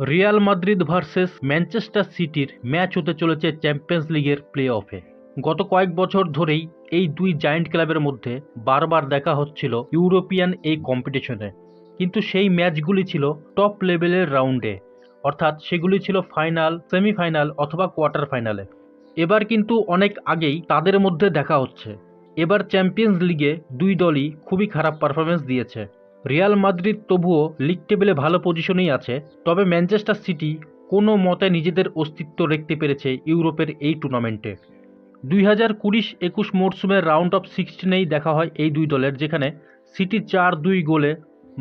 Real Madrid versus Manchester সিটির match হতে চলেছে চ্যাম্পিয়ন্স লিগের প্লে অফে গত কয়েক বছর ধরেই এই দুই জায়ান্ট ক্লাবের মধ্যে বারবার দেখা হচ্ছিল ইউরোপিয়ান এই কম্পিটিশনে। কিন্তু সেই ম্যাচগুলি ছিল টপ লেভেলের রাউন্ডে। অর্থাৎ সেগুলি ছিল ফাইনাল, সেমিফাইনাল অথবা কোয়ার্টার ফাইনালে। এবার কিন্তু অনেক আগেই তাদের মধ্যে দেখা হচ্ছে। এবার চ্যাম্পিয়ন্স লিগে দুই দলই খুবই খারাপ পারফরমেন্স দিয়েছে। রিয়াল মাদ্রিদ তবুও লিগ টেবিলে ভালো পজিশনেই আছে, তবে ম্যানচেস্টার সিটি কোনো মতে নিজেদের অস্তিত্ব রাখতে পেরেছে ইউরোপের এই টুর্নামেন্টে। দুই হাজার কুড়িশ একুশ মরশুমের রাউন্ড অফ সিক্সটিনেই দেখা হয় এই দুই দলের, যেখানে সিটি চার দুই গোলে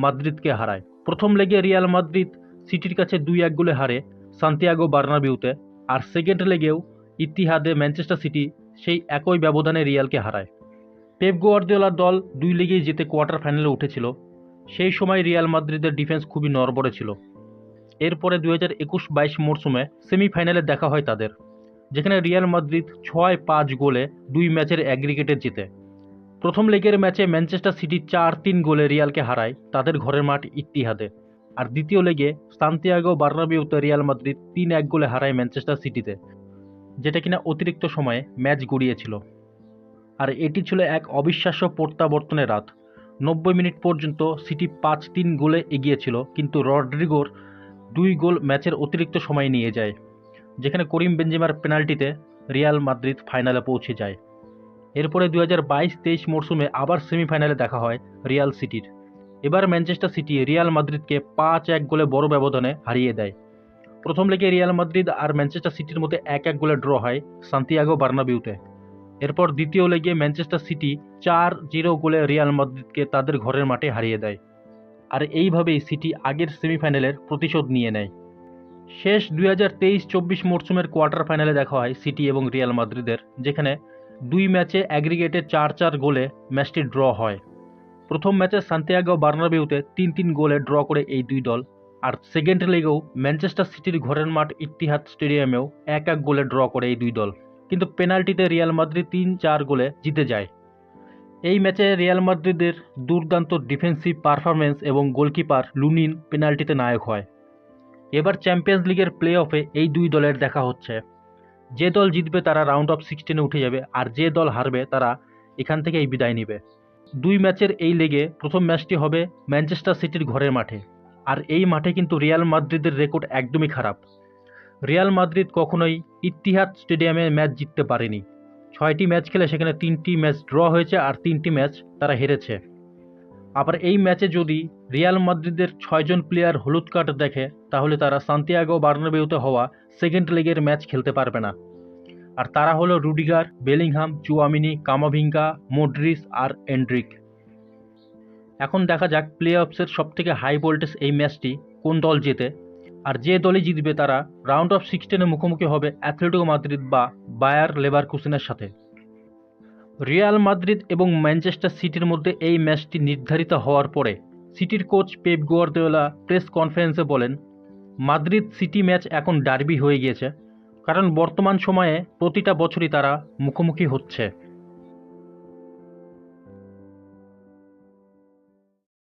মাদ্রিদকে হারায়। প্রথম লেগে রিয়াল মাদ্রিদ সিটির কাছে দুই এক গোলে হারে সান্তিয়াগো বার্নাবিউতে, আর সেকেন্ড লেগেও ইতিহাদে ম্যানচেস্টার সিটি সেই একই ব্যবধানে রিয়ালকে হারায়। পেপ গোয়ার্দিওলার দল দুই লিগেই যেতে কোয়ার্টার ফাইনালে উঠেছিল। সেই সময় রিয়াল মাদ্রিদের ডিফেন্স খুবই নরবরে ছিল। এরপরে দুই হাজার একুশ বাইশ মরশুমে সেমিফাইনালে দেখা হয় তাদের, যেখানে রিয়াল মাদ্রিদ ছয় পাঁচ গোলে দুই ম্যাচের অ্যাগ্রিগেটে জিতে। প্রথম লেগের ম্যাচে ম্যানচেস্টার সিটি চার তিন গোলে রিয়ালকে হারায় তাদের ঘরের মাঠ ইতিহাদে আর দ্বিতীয় লেগে সান্তিয়াগো বার্নাবিউতে রিয়াল মাদ্রিদ তিন এক গোলে হারায় ম্যানচেস্টার সিটিতে, যেটা কিনা অতিরিক্ত সময়ে ম্যাচ গড়িয়েছিল। আর এটি ছিল এক অবিশ্বাস্য প্রত্যাবর্তনের রাত। নব্বই মিনিট পর্যন্ত সিটি পাঁচ তিন গোলে এগিয়েছিল, কিন্তু রড্রিগোর দুই গোল ম্যাচের অতিরিক্ত সময় নিয়ে যায়, যেখানে করিম বেঞ্জিমার পেনাল্টিতে রিয়াল মাদ্রিদ ফাইনালে পৌঁছে যায়। এরপরে দু হাজার বাইশ তেইশ মরশুমে আবার সেমিফাইনালে দেখা হয় রিয়াল সিটির। এবার ম্যানচেস্টার সিটি রিয়াল মাদ্রিদকে পাঁচ এক গোলে বড় ব্যবধানে হারিয়ে দেয়। প্রথম লেগে রিয়াল মাদ্রিদ আর ম্যানচেস্টার সিটির মধ্যে এক এক গোলে ড্র হয় সান্তিয়াগো বার্নাবিউতে। এরপর দ্বিতীয় লেগে ম্যানচেস্টার সিটি চার জিরো গোলে রিয়াল মাদ্রিদকে তাদের ঘরের মাঠে হারিয়ে দেয়। আর এইভাবেই সিটি আগের সেমিফাইনালের প্রতিশোধ নিয়ে নেয়। শেষ দুই হাজার তেইশ চব্বিশ মরশুমের কোয়ার্টার ফাইনালে দেখা হয় সিটি এবং রিয়াল মাদ্রিদের, যেখানে দুই ম্যাচে অ্যাগ্রিগেটে চার চার গোলে ম্যাচটি ড্র হয়। প্রথম ম্যাচে সান্তিয়াগো বার্নাবিউতে তিন তিন গোলে ড্র করে এই দুই দল। আর সেকেন্ড লেগেও ম্যানচেস্টার সিটির ঘরের মাঠ ইতিহাদ স্টেডিয়ামেও এক এক গোলে ড্র করে এই দুই দল। কিন্তু পেনাল্টিতে রিয়াল মাদ্রিদ তিন চার গোলে জিতে যায়। এই ম্যাচে রিয়াল মাদ্রিদের দুর্দান্ত ডিফেন্সিভ পারফরমেন্স এবং গোলকিপার লুনিন পেনাল্টিতে নায়ক হয়। এবার চ্যাম্পিয়ন্স লিগের প্লে অফে এই দুই দলের দেখা হচ্ছে। যে দল জিতবে তারা রাউন্ড অফ সিক্সটিনে উঠে যাবে আর যে দল হারবে তারা এখান থেকেই বিদায় নেবে। দুই ম্যাচের এই লেগে প্রথম ম্যাচটি হবে ম্যানচেস্টার সিটির ঘরের মাঠে। আর এই মাঠে কিন্তু রিয়াল মাদ্রিদের রেকর্ড একদমই খারাপ। রিয়াল মাদ্রিদ কখনোই ইতিহাদ স্টেডিয়ামে ম্যাচ জিততে পারেনি। ছয়টি ম্যাচ খেলে সেখানে তিনটি ম্যাচ ড্র হয়েছে আর তিনটি ম্যাচ তারা হেরেছে। আবার এই ম্যাচে যদি রিয়াল মাদ্রিদের ছয়জন প্লেয়ার হলুদ কার্ড দেখে, তাহলে তারা সান্তিয়াগো বার্নাবেউতে হওয়া সেকেন্ড লেগের ম্যাচ খেলতে পারবে না। আর তারা হলো Rudiger, Bellingham Tchouameni Camavinga Modric আর এন্ড্রিক। এখন দেখা যাক প্লে অফসের সবথেকে হাই ভোল্টেজ এই ম্যাচটি কোন দল জেতে। আর যে দলই জিতবে তারা রাউন্ড অফ সিক্সটিনে মুখোমুখি হবে অ্যাথলেটিকো মাদ্রিদ বা বায়ার লেবার কুসিনের সাথে। রিয়াল মাদ্রিদ এবং ম্যানচেস্টার সিটির মধ্যে এই ম্যাচটি নির্ধারিত হওয়ার পরে সিটির কোচ পেপ গোয়ার্দিওলা প্রেস কনফারেন্সে বলেন মাদ্রিদ সিটি ম্যাচ এখন ডার্বি হয়ে গিয়েছে, কারণ বর্তমান সময়ে প্রতিটা বছরই তারা মুখোমুখি হচ্ছে।